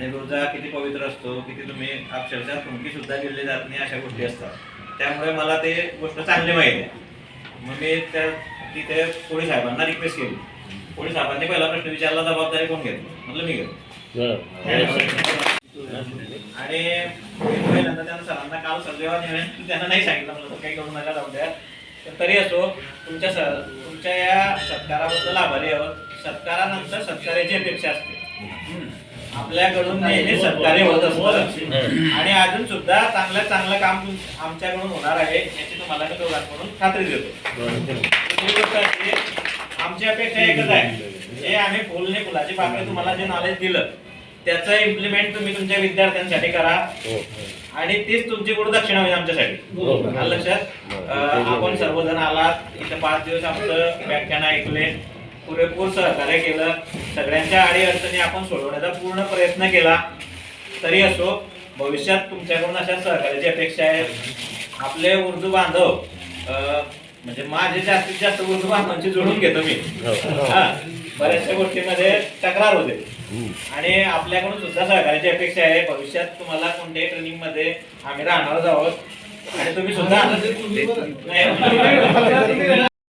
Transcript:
आणि रोजा किती पवित्र असतो किती तुम्ही अक्षरशः तुमकी सुद्धा दिली जात नाही अशा गोष्टी असतात. त्यामुळे मला ते गोष्ट चांगली माहिती आहे. मग मी त्या तिथे कोळी साहेबांना रिक्वेस्ट केली. कोळी साहेबांनी पहिला प्रश्न विचारला जबाबदारी कोण घेतो म्हटलं मी घेतो आणि पहिल्यांदा त्यांना सरांना काल सगळ्या निर्णय त्यांना नाही सांगितलं मला काही करू नका जाऊ द्या. तर तरी असो तुमच्या सर तुमच्या या सत्काराबद्दल आभारी आहोत. सत्कारानंतर सत्काराची अपेक्षा असते. आपल्याकडून नेहमी सत्कार्य होत असतं. आणि अजून सुद्धा चांगलं चांगलं काम आमच्याकडून होणार आहे याची तुम्हाला मी दोघांकडून खात्री देतो. आमची अपेक्षा एकच आहे. जे आम्ही फुलने फुलाची पाकळी तुम्हाला जे नॉलेज दिलं त्याचं इम्प्लिमेंट तुम्ही तुमच्या विद्यार्थ्यांसाठी करा. आणि तीच तुमची गुरुदक्षिणा होईल आमच्यासाठी. लक्षात? आपण सर्वजण आलात. इथं पाच दिवस आमचं व्याख्यान ऐकले. पुरेपूर सहकार्य केलं. सगळ्यांच्या अडी अडचणी आपण सोडवण्याचा पूर्ण प्रयत्न केला. तरी असो भविष्यात तुमच्याकडून अशा सहकार्याची अपेक्षा आहे. आपले उर्दू बांधव म्हणजे माझे जास्तीत जास्त उर्दू बांधवांची जोडून घेतो मी. हा, बऱ्याचशा गोष्टीमध्ये तक्रार होते. आणि आपल्याकडून सुद्धा सहकार्याची अपेक्षा आहे. भविष्यात तुम्हाला कोणत्याही ट्रेनिंगमध्ये आम्ही राहणारच आहोत. आणि तुम्ही सुद्धा.